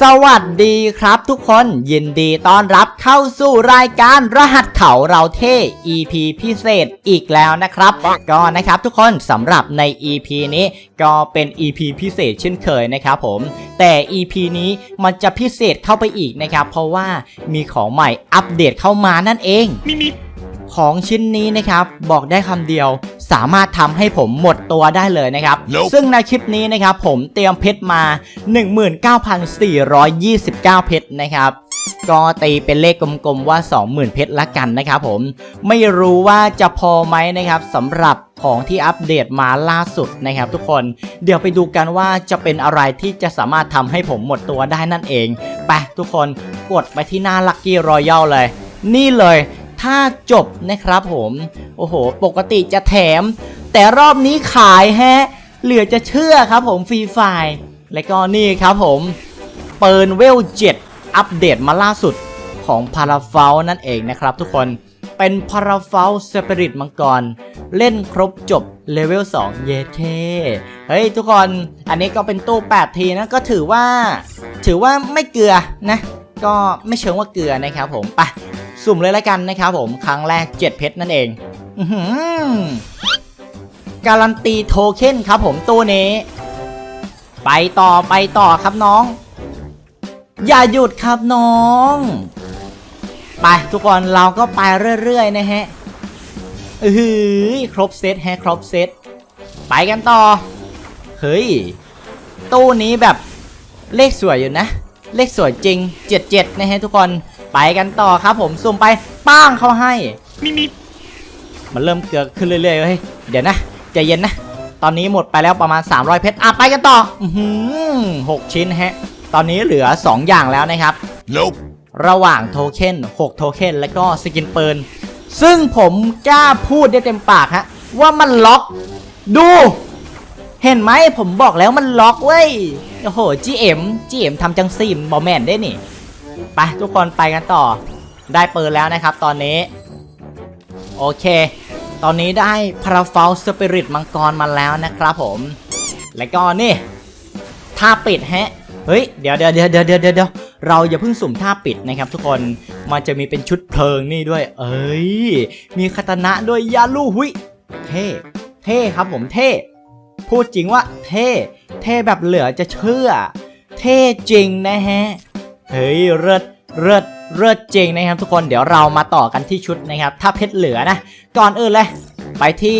สวัสดีครับทุกคนยินดีต้อนรับเข้าสู่รายการรหัสเขาเราเท่ EP พิเศษอีกแล้วนะครับ ก็นะครับทุกคนสำหรับใน EP นี้ก็เป็น EP พิเศษเช่นเคยนะครับผม แต่ EP นี้มันจะพิเศษเข้าไปอีกนะครับ เพราะว่ามีของใหม่อัปเดตเข้ามานั่นเอง ของชิ้นนี้นะครับบอกได้คำเดียว สามารถทำให้ผมหมดตัวได้เลยนะครับ Nope ซึ่งในคลิปนี้นะครับผมเตรียมเพชรมา 19,429 เพชรนะครับก็ตีเป็นเลขกลมๆว่า 20,000 เพชรละกันนะครับผมไม่รู้ว่าจะพอไหมนะครับสำหรับของที่อัปเดตมาล่าสุดนะครับ ทุกคนเดี๋ยวไปดูกันว่าจะเป็นอะไรที่จะสามารถทำให้ผมหมดตัวได้นั่นเองไปทุกคนกดไปที่หน้าลั c กี้รอยัลเลย นี่เลย ถ้าจบนะครับผม โอ้โห ปกติจะแถม แต่รอบนี้ขายแฮะ เหลือจะเชื่อครับผมฟรีไฟล์และก็นี่ครับผม เปินเวล7อัปเดตมาล่าสุดของพาราเฟลนั่นเองนะครับทุกคนเป็นพาราเฟลสปิริตมังกร เล่นครบจบเลเวล2 เยเทเฮ้ยทุกคนอันนี้ก็เป็นตู้8ทีนะก็ถือว่า ถือว่าไม่เกลือนะ ก็ไม่เชิงว่าเกลือนะครับผมไปสุ่มเลยละกันนะครับผมครั้งแรก 7 เพชรนั่นเองอการันตีโทเค็นครับผมตู้นี้ ไปต่อไปต่อครับน้อง อย่าหยุดครับน้อง ไปทุกคนเราก็ไปเรื่อยๆนะฮะอืออครบเซตแฮะครบเซตไปกันต่อ เฮ้ยตู้นี้แบบเลขสวยอยู่นะ เลขสวยจริง 77 นะฮะทุกคนไปกันต่อครับผมสุ่มไปป้างเขาให้มีมีมันเริ่มเกือกขึ้นเรื่อยๆเฮ้ยเดี๋ยวนะใจเย็นนะ ตอนนี้หมดไปแล้วประมาณ 300 เพชรอะไปกันต่ออือหือหกชิ้นฮะ ตอนนี้เหลือ 2 อย่างแล้วนะครับ Nope ระหว่างโทเค็น6โทเค็นแล้วก็สกินปืนซึ่งผมกล้าพูดได้เต็มปากฮะ ว่ามันล็อก ดู เห็นไหมผมบอกแล้วมันล็อกเว้ย โอ้โห GM GM ทำจังซีมบอแมนได้นี่ไปทุกคนไปกันต่อ ได้ปืนแล้วนะครับ ตอนนี้ โอเค ตอนนี้ได้พาราฟ l ลสปิริตมังกรมาแล้วนะครับผม แล้วก็นี่ท่าปิดฮะเฮ้ยเดี๋ยวเดี๋ยวเดี๋ยวเดี๋ยวเดี๋ยวเดี๋ยวเราอย่าเพิ่งสุ่มท่าปิดนะครับ ทุกคนมันจะมีเป็นชุดเพลิงนี่ด้วย เอ้ยมีคาตานะด้วยยาลูหุยเท่เท่ครับผมเท่ พูดจริงว่าเท่ เท่แบบเหลือจะเชื่อ เท่จริงนะฮะ เฮ้ยเลิศเลิศเลิศจริงนะครับทุกคนเดี๋ยวเรามาต่อกันที่ชุดนะครับ ถ้าเพชรเหลือนะ ก่อนอื่นเลย ไปที่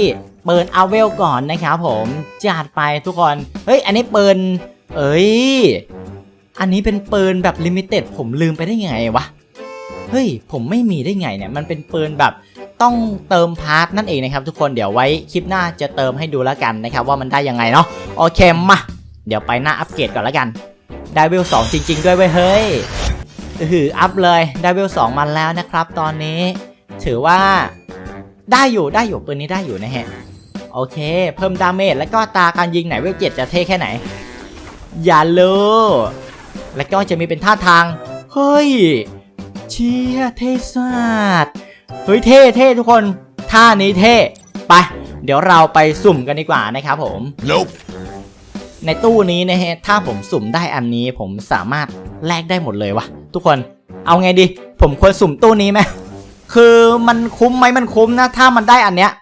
ปิดอาเวลก่อนนะครับผมจัดไปทุกคน เฮ้ย อันนี้ปิดเอ้ย อันนี้เป็นปืนแบบลิมิเต็ดผมลืมไปได้ไงวะ เฮ้ย ผมไม่มีได้ไงเนี่ย มันเป็นปืนแบบ ต้องเติมพาร์ทนั่นเองนะครับทุกคนเดี๋ยวไว้คลิปหน้าจะเติมให้ดูแล้วกันนะครับว่ามันได้ยังไงเนาะโอเคมาเดี๋ยวไปหน้าอัปเกรดก่อนแล้วกันได้เวล2จริง ๆ ด้วยเว้ยเฮ้ยอืออัพเลยได้เวล2มันแล้วนะครับ ตอนนี้ ถือว่าได้อยู่ได้อยู่ปืนนี้ได้อยู่นะฮะโอเค เพิ่มดาเมจแล้วก็ตาการยิงไหนเวลเจ็ดจะเท่แค่ไหน อย่าเลยแล้วก็จะมีเป็นท่าทาง เฮ้ย เชียเทสัส เฮ้ยเท่เท่ทุกคนท่านี้เท่ไป เดี๋ยวเราไปสุ่มกันดีกว่านะครับผม Nope ในตู้นี้นะฮะถ้าผมสุ่มได้อันนี้ผมสามารถแลกได้หมดเลยวะทุกคนเอาไงดี ผมควรสุ่มตู้นี้ไหมคือมันคุ้มไหมมันคุ้มนะ ถ้ามันได้อันเนี้ย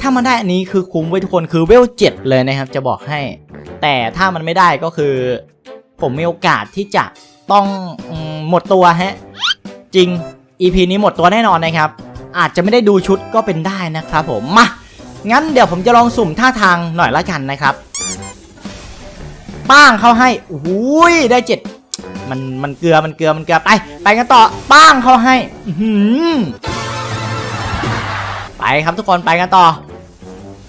ถ้ามันได้อันนี้คือคุ้มไว้ทุกคนคือเวลเจ็ดเลยนะครับ จะบอกให้ แต่ถ้ามันไม่ได้ก็คือ ผมมีโอกาสที่จะต้องอืมหมดตัวฮะจริง EP นี้หมดตัวแน่นอนนะครับ อาจจะไม่ได้ดูชุดก็เป็นได้นะครับผม มา งั้นเดี๋ยวผมจะลองสุ่มท่าทางหน่อยละกันนะครับป้างเข้าให้อุ้ยได้เจ็ดมันมันเกลือมันเกลือมันเกลือไป ไปกันต่อป้างเข้าให้หืไปครับทุกคนไปกันต่อ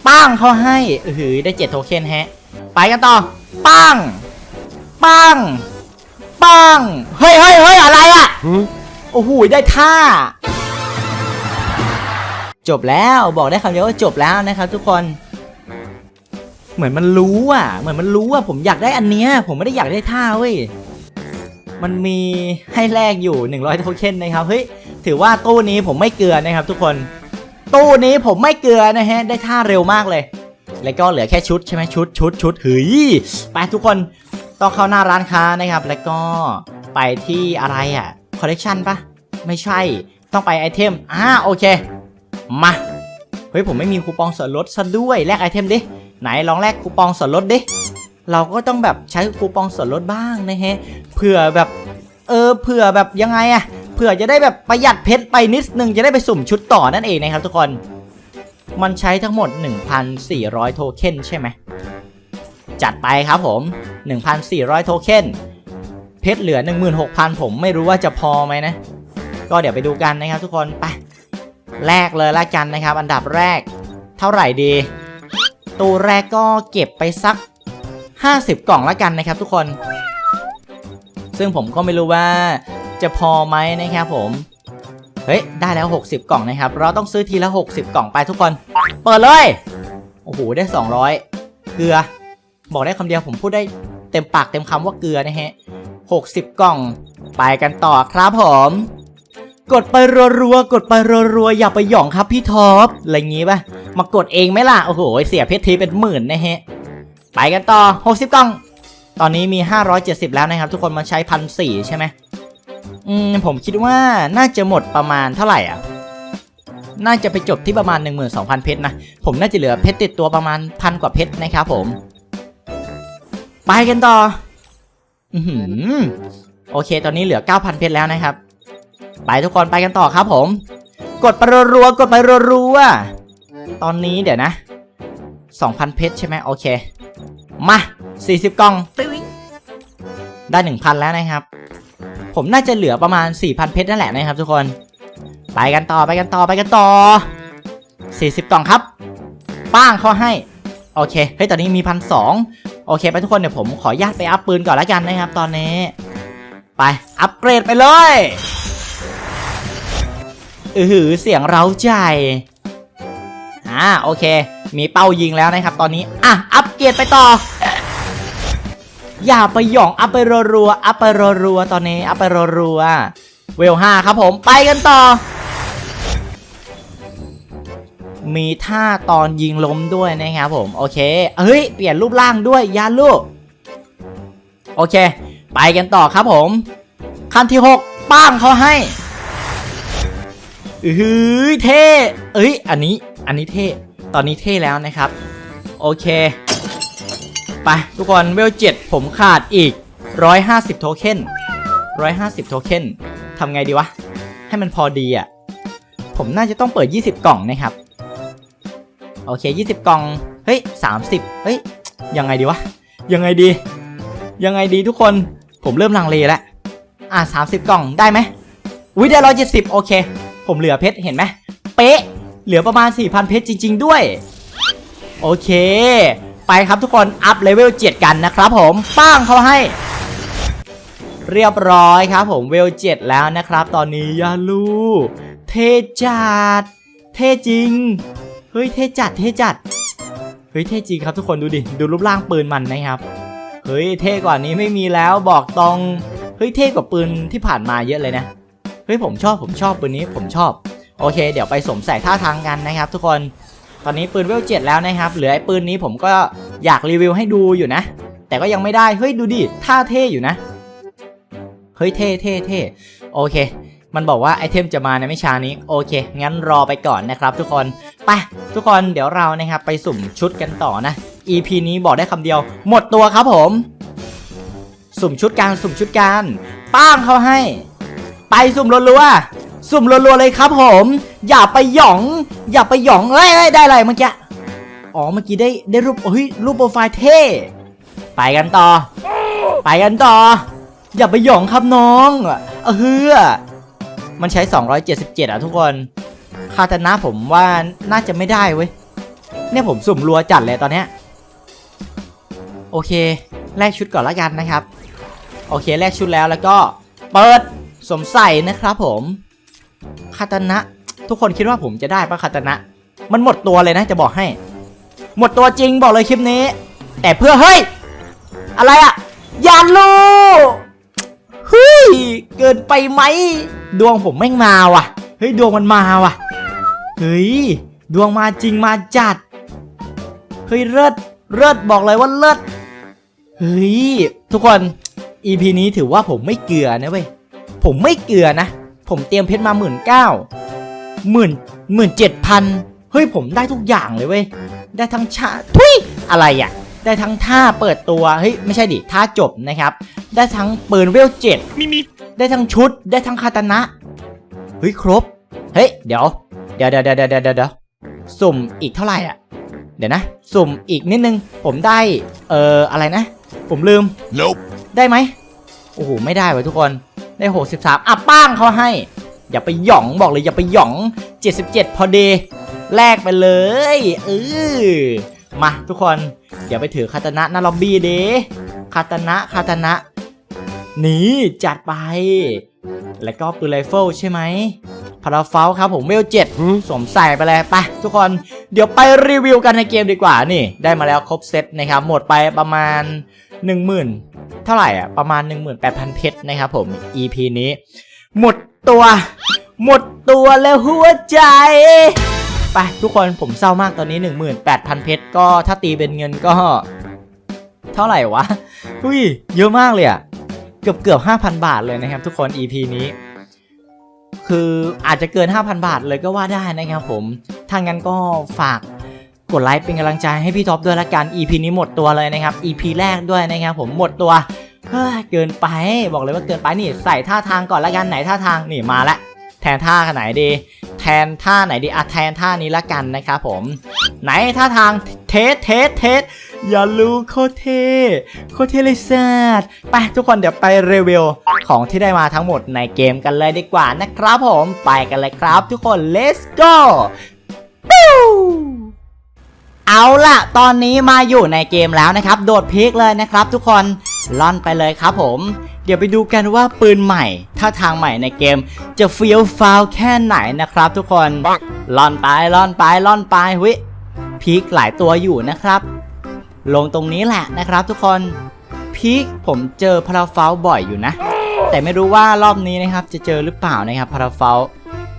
ป้างเข้าให้เออหือได้เจ็ดโทเค็นแฮะ ไปกันต่อป้างป้างป้างเฮ้ยเฮ้ยเฮ้ยอะไรอะ โอ้โหได้ท่า จบแล้วบอกได้คำเดียวว่าจบแล้วนะครับ ทุกคน เหมือนมันรู้อะ เหมือนมันรู้อะผมอยากได้อันเนี้ย ผมไม่ได้อยากได้ท่าเว้ยมันมีให้แลกอยู่ 100โทเค็นนะครับเฮ้ยถือว่าตู้นี้ผมไม่เกลือนะครับ ทุกคน ตู้นี้ผมไม่เกลือนะฮะ ได้ท่าเร็วมากเลย แล้วก็เหลือแค่ชุดใช่ไหมชุดชุดชุดเฮ้ยไปทุกคนต้องเข้าหน้าร้านค้านะครับ แล้วก็ไปที่อะไรอะ คอลเลกชันปะไม่ใช่ต้องไปไอเทมอ่าโอเค มา เฮ้ย ผมไม่มีคูปองส่วนลดซะด้วยแลกไอเทมดิ ไหนลองแลกคูปองส่วนลดดิ เราก็ต้องแบบใช้คูปองส่วนลดบ้างนะฮะเผื่อแบบเออเผื่อแบบยังไงอะเผื่อจะได้แบบประหยัดเพชรไปนิดนึงจะได้ไปสุ่มชุดต่อนั่นเองนะครับทุกคน มันใช้ทั้งหมด 1,400 โทเค็นใช่ไหมจัดไปครับผม 1,400 โทเค็น เพชรเหลือ 16,000 ผมไม่รู้ว่าจะพอไหมนะ ก็เดี๋ยวไปดูกันนะครับทุกคนไปแรกเลยละกันนะครับ อันดับแรก เท่าไหร่ดีตัวแรกก็เก็บไปสัก 50 กล่องละกันนะครับทุกคน ซึ่งผมก็ไม่รู้ว่าจะพอไหมนะครับผมเฮ้ยได้แล้ว 60 กล่องนะครับ เราต้องซื้อทีละ 60 กล่องไปทุกคน เปิดเลย โอ้โห ได้ 200 เกลือ บอกได้คำเดียวผมพูดได้เต็มปากเต็มคำว่าเกลือนะฮะ 60 กล่อง ไปกันต่อครับผมกดไปรัวๆกดไปรัวๆอย่าไปหย่องครับพี่ท็อปอะไรงี้ป่ะมากดเองไหมล่ะโอ้โหเสียเพชรทีเป็นหมื่นนะฮะไปกันต่อ 60 กล่อง ตอนนี้มี 570 แล้วนะครับ ทุกคนมันใช้พันสี่ใช่ไหมอืมผมคิดว่าน่าจะหมดประมาณเท่าไหร่อะ น่าจะไปจบที่ประมาณ 12,000 เพชรนะ ผมน่าจะเหลือเพชรติดตัวประมาณพันกว่าเพชรนะครับผม ไปกันต่อ อือหือโอเค ตอนนี้เหลือ 9,000 เพชรแล้วนะครับ ไปทุกคนไปกันต่อครับผม กดไปรัวๆกดไปรัวๆตอนนี้เดี๋ยวนะ 2,000 เพชรใช่ไหมโอเค มา 40 กล่องได้ 1,000 แล้วนะครับ ผมน่าจะเหลือประมาณ 4,000 เพชรนั่นแหละนะครับทุกคน ไปกันต่อไปกันต่อไปกันต่อ 40 กล่องครับ ป้างเขาให้ โอเค เฮ้ย ตอนนี้มีพันสอง โอเคไปทุกคนเดี๋ยวผมขอญาตไปอัพปืนก่อนล้วกันนะครับตอนนี้ ไปอัพเกรดไปเลยอือหือเสียงเร้าใจอ่าโอเค มีเป้ายิงแล้วนะครับ ตอนนี้อะอัพเกรดไปต่อ อย่าไปหย่องอัพไปรัวๆอัพไปรัวๆตอนนี้อัพไปรัวๆเวลห้าครับผมไปกันต่อ มีท่าตอนยิงล้มด้วยนะครับผม โอเค เฮ้ย เปลี่ยนรูปร่างด้วยยาลูก โอเค ไปกันต่อครับผมขั้นที่ 6ป้างเขาให้อือหือเท่เอ้ย อันนี้ อันนี้เท่ ตอนนี้เท่แล้วนะครับ โอเค ไปทุกคนเวลเจ็ดผมขาดอีก 150 โทเค็น150 โทเค็นทำไงดีวะ ให้มันพอดีอะ ผมน่าจะต้องเปิด 20 กล่องนะครับ โอเค 20 กล่อง เฮ้ย 30 เฮ้ย ยังไงดีวะ ยังไงดี ยังไงดีทุกคน ผมเริ่มลังเลแล้ว อะ 30 กล่องได้ไหมวิได้ 170 โอเค ผมเหลือเพชรเห็นไหม เป๊ะ เหลือประมาณ 4,000 เพชรจริง ๆ ด้วย โอเค ไปครับทุกคน อัพเลเวล 7 กันนะครับผม ป้างเขาให้ เรียบร้อยครับผมเวล 7 แล้วนะครับ ตอนนี้ยาลู เทจัด เทจริง เฮ้ยเท่จัดเท่จัด เฮ้ยเท่จริงครับทุกคนดูดิ ดูรูปร่างปืนมันนะครับ เฮ้ยเท่กว่านี้ไม่มีแล้วบอกตรง เฮ้ยเท่กว่าปืนที่ผ่านมาเยอะเลยนะ เฮ้ยผมชอบผมชอบปืนนี้ผมชอบ โอเค เดี๋ยวไปสมใส่ท่าทางกันนะครับ ทุกคน ตอนนี้ปืนเวลเจ็ดแล้วนะครับ เหลือไอ้ปืนนี้ผมก็อยากรีวิวให้ดูอยู่นะ แต่ก็ยังไม่ได้ เฮ้ยดูดิท่าเท่อยู่นะ เฮ้ยเท่เท่เท่โอเค มันบอกว่าไอเทมจะมาในไม่ช้านี้โอเค งั้นรอไปก่อนนะครับ ทุกคนไปทุกคนเดี๋ยวเรานะครับไปสุ่มชุดกันต่อนะ EP นี้บอกได้คำเดียว หมดตัวครับผม สุ่มชุดการสุ่มชุดการป้างเขาให้ ไปสุ่มรัวๆสุ่มรัวๆเลยครับผม อย่าไปหยอง อย่าไปหยองเอ้ยเอ้ยได้อะไรเมื่อกี้อ๋อเมื่อกี้ได้ได้รูปเฮ้ยรูปโปรไฟล์เท่ไปกันต่อ ไปกันต่อ อย่าไปหยองครับน้องเออเฮือ มันใช้ 277 อะทุกคน คาตานะผมว่าน่าจะไม่ได้เว้ย เนี่ยผมสุ่มรัวจัดเลยตอนเนี้ย โอเค แลกชุดก่อนละกันนะครับ โอเค แลกชุดแล้วแล้วก็เปิดสมใส่นะครับผม คาตานะ ทุกคนคิดว่าผมจะได้ปะคาตานะ มันหมดตัวเลยนะจะบอกให้ หมดตัวจริงบอกเลยคลิปนี้ แต่เพื่อเฮ้ย อะไรอะยานลู ฮ้ย เกินไปไหม ดวงผมแม่งมาว่ะ เฮ้ย ดวงมันมาว่ะ เฮ้ย ดวงมาจริงมาจัด เฮ้ยเลิศเลิศบอกเลยว่าเลิศเฮ้ย ทุกคน EP นี้ถือว่าผมไม่เกลือนะเว้ย ผมไม่เกลือนะ ผมเตรียมเพชรมาหมื่นเก้าหมื่นหมื่นเจ็ดพันเฮ้ยผมได้ทุกอย่างเลยเว้ย ได้ทั้งชาทุยอะไรอะ่ะ ได้ทั้งท่าเปิดตัวเฮ้ยไม่ใช่ดิท่าจบนะครับ ได้ทั้งปืนเวลเจ็ดมีมีได้ทั้งชุด ได้ทั้งคาตานะเฮ้ยครบ เฮ้ยเดี๋ยวเดี๋ยวเดี๋ยวเดี๋ยวเดี๋ยวเดี๋ยวเดี๋ยวสุ่มอีกเท่าไหร่อะ เดี๋ยวนะ สุ่มอีกนิดนึง ผมได้ เอ่อ อะไรนะ ผมลืม nope ได้ไหมโอ้โห ไม่ได้เว้ยทุกคน ได้หกสิบสามอะป้างเขาให้ อย่าไปหย่องบอกเลยอย่าไปหย่อง77พอดีแลกไปเลยเออ มาทุกคนเดี๋ยวไปถือคาตานะหนาล็อบบี้เด้คาตานะคาตานะ นี่จัดไป แล้วก็ปืนไรเฟิลใช่ไหมพาราเฟลครับผมเวลเจ็ดสวมใส่ไปเลยไปทุกคนเดี๋ยวไปรีวิวกันในเกมดีกว่านี่ ได้มาแล้วครบเซตนะครับ หมดไปประมาณ 10,000 เท่าไหร่อะประมาณ 18,000 เพชรนะครับผม EP นี้ หมดตัว หมดตัวแล้วหัวใจ ไปทุกคนผมเศร้ามากตอนนี้ 18,000 เพชรก็ถ้าตีเป็นเงินก็ เท่าไหร่วะอุ้ยเยอะมากเลยอะเกือบเกือบ5,000 บาทเลยนะครับ ทุกคน EP นี้ คืออาจจะเกิน 5,000 บาทเลยก็ว่าได้นะครับผมถ้างั้นก็ฝากกดไลค์เป็นกำลังใจให้พี่ท็อปด้วยละกัน EP นี้หมดตัวเลยนะครับ EP แรกด้วยนะครับผมหมดตัวเฮ้ยเกินไปบอกเลยว่าเกินไปนี่ใส่ท่าทางก่อนละกันไหนท่าทางนี่มาละ แทนท่าไหนดี แทนท่าไหนดีอะแทนท่านี้ละกันนะครับผม ไหนท่าทางเทสเทสเทสอย่ารู้โคเทโคเทเลยแซดไปทุกคนเดี๋ยวไปรีวิวของที่ได้มาทั้งหมดในเกมกันเลยดีกว่านะครับผมไปกันเลยครับทุกคน let's go เอาล่ะ ตอนนี้มาอยู่ในเกมแล้วนะครับ โดดพลิกเลยนะครับทุกคนล่อนไปเลยครับผม เดี๋ยวไปดูกันว่าปืนใหม่ท่าทางใหม่ในเกม จะเฟี้ยวฟ้าวแค่ไหนนะครับ ทุกคนล่อนไปล่อนไปล่อนไปหุยพีคหลายตัวอยู่นะครับ ลงตรงนี้แหละนะครับ ทุกคนพีคผมเจอพาราเฟลบ่อยอยู่นะ แต่ไม่รู้ว่ารอบนี้นะครับ จะเจอหรือเปล่านะครับพาราเฟล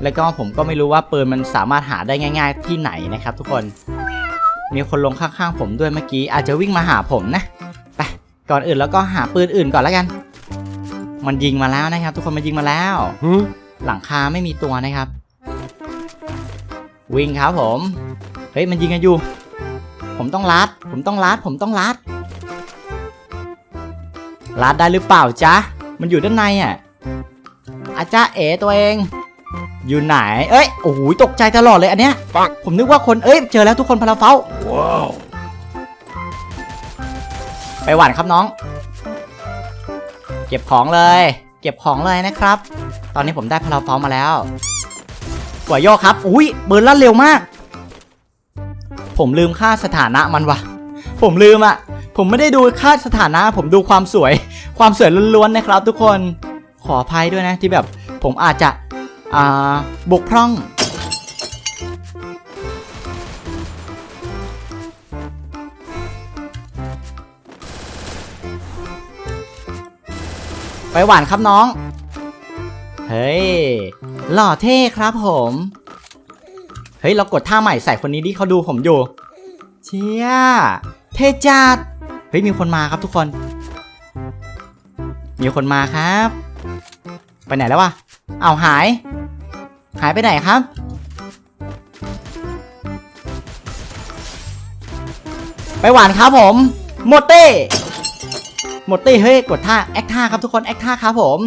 แล้วก็ผมก็ไม่รู้ว่าปืนมันสามารถหาได้ง่าย ๆ ที่ไหนนะครับ ทุกคนมีคนลงข้างๆผมด้วยเมื่อกี้อาจจะวิ่งมาหาผมนะไปก่อนอื่นแล้วก็หาปืนอื่นก่อนแล้วกัน มันยิงมาแล้วนะครับ ทุกคนมันยิงมาแล้ว หลังคาไม่มีตัวนะครับ วิ่งครับผม เฮ้ยมันยิงกันอยู่ ผมต้องลัด ผมต้องลัด ผมต้องลัด ลัดได้หรือเปล่าจ๊ะ มันอยู่ด้านในอะ อาจ้าเอ๋ตัวเอง อยู่ไหน เอ้ย โอ้โหตกใจตลอดเลยอันเนี้ยปังผมนึกว่าคน เอ้ย เจอแล้วทุกคนพาราเฝ้า ว้าว ไปหวานครับน้อง เก็บของเลย เก็บของเลยนะครับ ตอนนี้ผมได้พาราฟลมาแล้วกว่าโยกครับ อุ้ยเบิร์นลั่นเร็วมาก ผมลืมค่าสถานะมันวะผมลืมอะ ผมไม่ได้ดูค่าสถานะ ผมดูความสวย ความสวยล้วนๆนะครับ ทุกคน ขออภัยด้วยนะที่แบบผมอาจจะ อ่า บกพร่อง ไปหวานครับน้อง เฮ้ย หล่อเท่ครับผม เฮ้ย เรากดท่าใหม่ใส่คนนี้ดิเขาดูผมอยู่ เชี่ย เท่จัด เฮ้ย มีคนมาครับทุกคน มีคนมาครับ ไปไหนแล้ววะ เอาหาย หายไปไหนครับไปหวานครับผม โมเต้ หมดตีเฮ้ยกดท่าแอคท่าครับทุกคนแอคท่าครับผม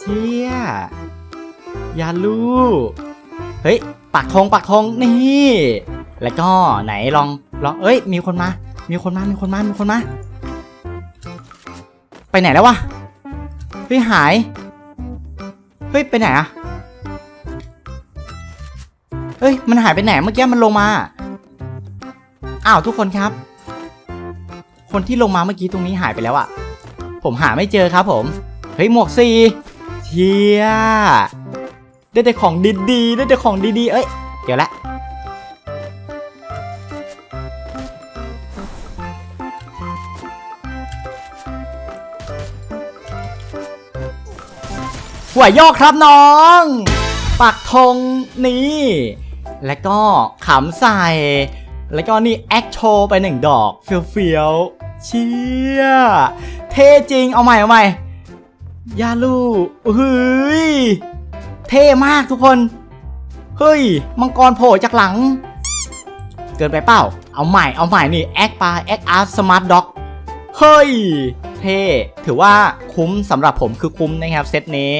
เชี่ยอย่าลูเฮ้ยปักธงปักธงนี่ แล้วก็ไหนลองลองเอ้ย มีคนมา มีคนมามีคนมามีคนมา ไปไหนแล้ววะเฮ้ยหายเฮ้ยไปไหนอะเฮ้ยมันหายไปไหนเมื่อกี้มันลงมาอ้าวทุกคนครับ คนที่ลงมาเมื่อกี้ตรงนี้หายไปแล้วอะผมหาไม่เจอครับผม เฮ้ยหมวกสีเชียได้แต่ของดีๆได้แต่ของดีๆ เอ้ย เดี๋ยวละหัวโยกครับน้อง ปักธงนี่แล้วก็ขำใส่ แล้วก็นี่แอคโชว์ไปหนึ่งดอกเฟี้ยวๆเชี่ยเท่จริงเอาใหม่เอาใหม่ยาลูเฮ้ยเท่มากทุกคน เฮ้ย มังกรโผล่จากหลัง เกินไปเปล่า เอาใหม่เอาใหม่นี่แอคปาแอคอาร์ตสมาร์ทด็อกเฮ้ย เท่ถือว่าคุ้มสำหรับผมคือคุ้มนะครับเซตนี้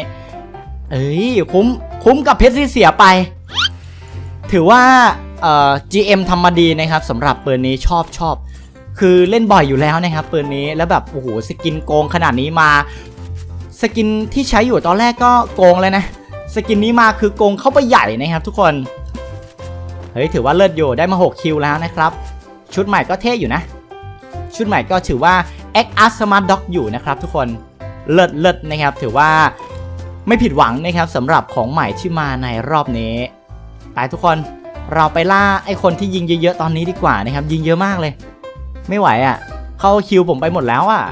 เอ้ยคุ้มคุ้มกับเพชรที่เสียไป ถือว่า เอ่อ GM ทำมาดีนะครับสำหรับปืนนี้ชอบชอบ คือเล่นบ่อยอยู่แล้วนะครับปืนนี้แล้วแบบโอ้โหสกินโกงขนาดนี้มา สกินที่ใช้อยู่ตอนแรกก็โกงเลยนะ สกินนี้มาคือโกงเข้าไปใหญ่นะครับ ทุกคนเฮ้ยถือว่าเลิศอยู่ได้มา6คิวแล้วนะครับ ชุดใหม่ก็เท่อยู่นะ ชุดใหม่ก็ถือว่า X Art Smart Dog อยู่นะครับ ทุกคนเลิศเลิศนะครับ ถือว่าไม่ผิดหวังนะครับสำหรับของใหม่ที่มาในรอบนี้ไปทุกคน เราไปล่าไอ้คนที่ยิงเยอะๆตอนนี้ดีกว่านะครับ ยิงเยอะมากเลย ไม่ไหวอะ่ะเขาคิวผมไปหมดแล้วอะ่ะ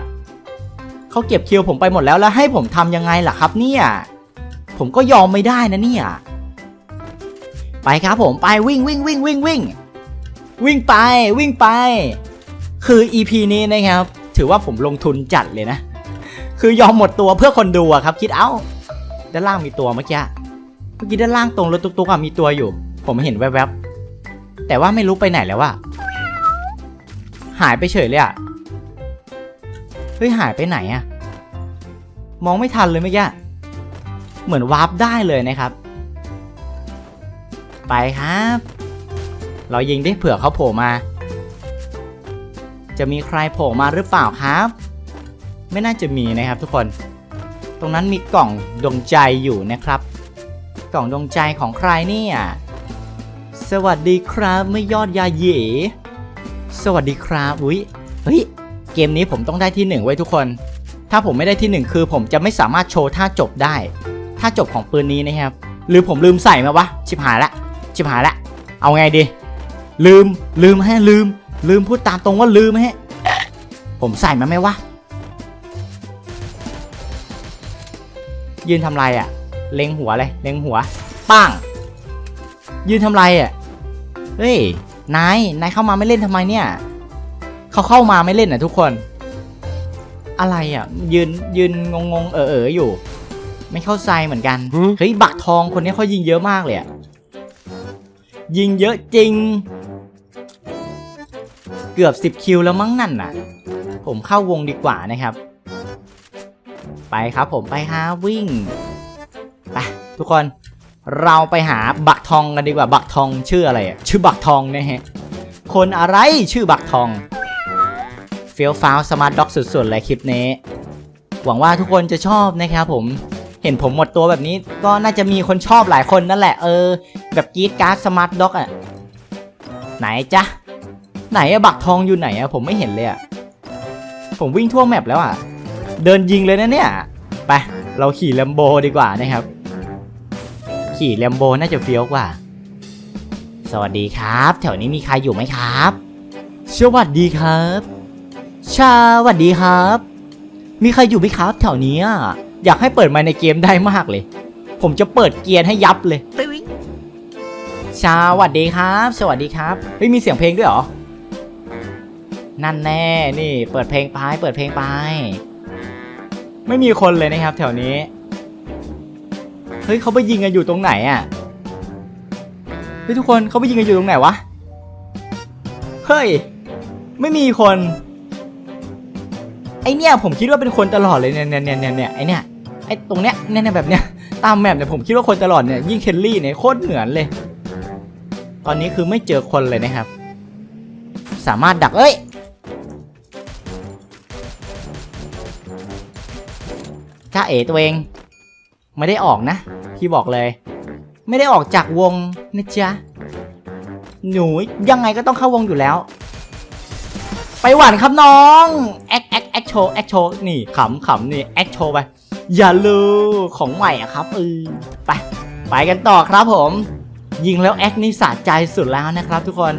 เขาเก็บคิวผมไปหมดแล้วแล้วให้ผมทำยังไงล่ะครับ เนี่ย ผมก็ยอมไม่ได้นะเนี่ย ไปครับผมไปวิ่งวิ่งวิ่งวิ่งวิ่งวิ่งไปวิ่งไป คือ EP นี้นะครับ ถือว่าผมลงทุนจัดเลยนะ คือยอมหมดตัวเพื่อคนดูอะครับ คิดเอ้า ด้านล่างมีตัวเมื่อกี้ เมื่อกี้ด้านล่างตรงรถตุ๊กๆมีตัวอยู่ ผมเห็นแวบๆ แต่ว่าไม่รู้ไปไหนแล้วอะหายไปเฉยเลยอะเฮ้ยหายไปไหนอะมองไม่ทันเลยเมื่อกี้ เหมือนวาร์ปได้เลยนะครับ ไปครับ เรายิงได้เผื่อเขาโผล่มา จะมีใครโผล่มาหรือเปล่าครับ ไม่น่าจะมีนะครับทุกคน ตรงนั้นมีกล่องดวงใจอยู่นะครับ กล่องดวงใจของใครเนี่ย สวัสดีครับไม่ยอดยาเหยสวัสดีครับอุ้ยเฮ้ยเกมนี้ผมต้องได้ที่หนึ่งไว้ทุกคน ถ้าผมไม่ได้ที่หนึ่งคือผมจะไม่สามารถโชว์ท่าจบได้ ท่าจบของปืนนี้นะครับ หรือผมลืมใส่มาวะ ชิบหายละ ชิบหายละ เอาไงดี ลืม ลืมแฮะลืม ลืมพูดตามตรงว่าลืมแฮะ ผมใส่มาไหมวะ ยืนทำไรอะ่ะ เล็งหัวเลย เล็งหัว ปังยืนทำไรอะ่ะ เฮ้ย นาย นายเข้ามาไม่เล่นทำไมเนี่ย เขาเข้ามาไม่เล่นอะทุกคน อะไรอะ ยืนยืนงงงๆเออเอออยู่ ไม่เข้าใจเหมือนกันหืมเฮ้ย บักทองคนนี้เขายิงเยอะมากเลยอะยิงเยอะจริง เกือบ10คิวแล้วมั้งนั่นน่ะ ผมเข้าวงดีกว่านะครับ ไปครับผมไปหาวิ่ง ไปทุกคน เราไปหาบักทองกันดีกว่าบักทองชื่ออะไรอะชื่อบักทองนะฮะคนอะไรชื่อบักทองเฟี้ยวฟ้าวสมาร์ทด็อกสุดๆเลยคลิปนี้ หวังว่าทุกคนจะชอบนะครับผมเห็นผมหมดตัวแบบนี้ก็น่าจะมีคนชอบหลายคนนั่นแหละเออ แบบกีดการ์ดสมาร์ทด็อกอะไหนจ๊ะไหนอะบักทองอยู่ไหนอะผมไม่เห็นเลยอะผมวิ่งทั่วแมปแล้วอะเดินยิงเลยนะเนี่ยไปเราขี่แลมโบดีกว่านะครับ ขี่แลมโบน่าจะเฟี้ยวกว่า สวัสดีครับ แถวนี้มีใครอยู่ไหมครับ สวัสดีครับสวัสดีครับ มีใครอยู่ไหมครับ แถวนี้อยากให้เปิดมค์ในเกมได้มากเลย ผมจะเปิดเกียร์ให้ยับเลยสวัสดีครับ สวัสดีครับเฮ้ยมีเสียงเพลงด้วยเหรอ นั่นแน่นี่ เปิดเพลงไปเปิดเพลงไป ไม่มีคนเลยนะครับ แถวนี้ เฮ้ยเขาไปยิงกันอยู่ตรงไหนอะเฮ้ยทุกคนเขาไปยิงกันอยู่ตรงไหนวะเฮ้ยไม่มีคนไอเนี่ยผมคิดว่าเป็นคนตลอดเลยเนี่ยเนี่ยเนี่ยเนี่ยเนี่ยไอเนี่ยไอตรงเนี้ยเนี่ยเนี่ยแบบเนี้ยตามแมปเนี่ยผมคิดว่าคนตลอดเนี่ยยิ่งเคลลี่เนี่ยโคตรเหมือนเลย ตอนนี้คือไม่เจอคนเลยนะครับ สามารถดักเอ้ยจ้าเอ๋ตัวเอง ไม่ได้ออกนะ พี่บอกเลย ไม่ได้ออกจากวงนะจ๊ะหนูยังไงก็ต้องเข้าวงอยู่แล้ว ไปหวานครับน้องแอคแอคแอคโชว์แอคโชว์นี่ขำขำนี่แอคโชว์ไปอย่าลืมของใหม่อะครับเออไปไปกันต่อครับผม ยิงแล้วแอคนี่สะใจสุดแล้วนะครับ ทุกคน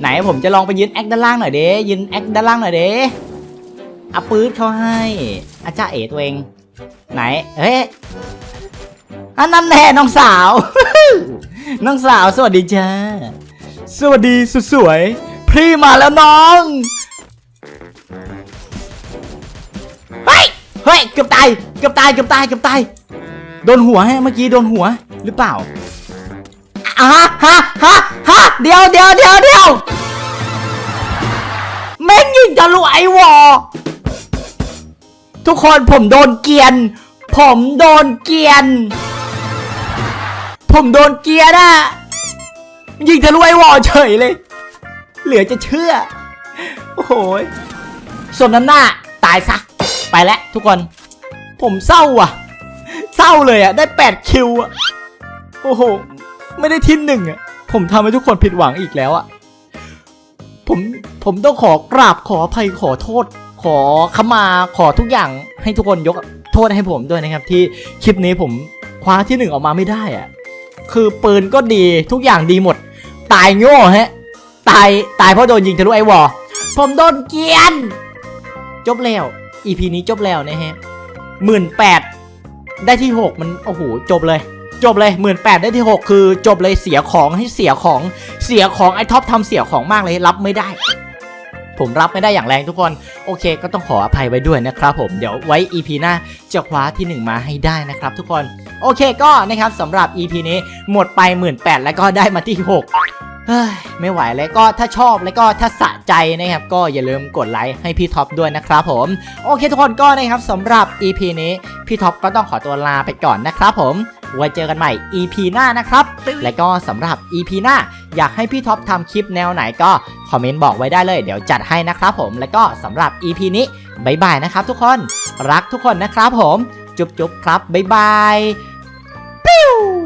ไหนผมจะลองไปยืนแอคด้านล่างหน่อยเด้ยืนแอคด้านล่างหน่อยเด้อะปื๊ดเขาให้อาจ้าเอ๋ตัวเอง ไหน เฮ้ยอันนั้นแน่น้องสาว น้องสาวสวัสดีจ้า สวัสดีสุดสวย พี่มาแล้วน้อง เฮ้ย เฮ้ย เกือบตาย เกือบตาย เกือบตาย เกือบตาย โดนหัวฮะเมื่อกี้โดนหัวหรือเปล่าอะฮะฮะฮะฮะเดียวเดียวเดียวเดียวแม่งยิงทะลุไอวอ ทุกคนผมโดนเกียน ผมโดนเกียน ผมโดนเกียนอะยิงทะลุไอ้วอเฉยเลย เหลือจะเชื่อ โอ้โหยสมน้ำหน้าตายซะ ไปแล้วทุกคน ผมเศร้าอะ เศร้าเลยอะ ได้ 8 คิวอะ โอ้โห ไม่ได้ที่หนึ่งอะ ผมทำให้ทุกคนผิดหวังอีกแล้วอะ ผม ผมต้องขอกราบขออภัยขอโทษ ขอขมาขอทุกอย่างให้ทุกคนยกโทษให้ผมด้วยนะครับ ที่คลิปนี้ผมคว้าที่หนึ่งออกมาไม่ได้อะคือปืนก็ดีทุกอย่างดีหมด ตายโง่ฮะตายตายเพราะโดนยิงทะลุไอวอผมโดนเกียน จบแล้ว EP นี้จบแล้วนะฮะหมื่นแปดได้ที่หกมันโอ้โหจบเลย จบเลยหมื่นแปดได้ที่หกคือ จบเลยเสียของให้เสียของเสียของไอท็อปทำเสียของมากเลยรับไม่ได้ ผมรับไม่ได้อย่างแรงทุกคน โอเค ก็ต้องขออภัยไว้ด้วยนะครับผมเดี๋ยวไว้ EP หน้าจะคว้าที่ 1 มาให้ได้นะครับทุกคนโอเคก็นะครับสำหรับ EP นี้หมดไป 1 8ื่นแล้วก็ได้มาที่6เฮ้ยไม่ไหวแล้วก็ถ้าชอบแล้วก็ถ้าสะใจนะครับ ก็อย่าลืมกดไลค์ให้พี่ท็อปด้วยนะครับผม โอเคทุกคนก็นะครับสำหรับ EP นี้ พี่ท็อปก็ต้องขอตัวลาไปก่อนนะครับผม ไว้เจอกันใหม่ EP หน้านะครับ และก็สำหรับ EP หน้า อยากให้พี่ท็อปทำคลิปแนวไหนก็คอมเมนต์บอกไว้ได้เลยเดี๋ยวจัดให้นะครับผม และก็สำหรับ EP นี้บ๊ายบายนะครับทุกคน รักทุกคนนะครับผม จุ๊บๆครับบ๊ายบาย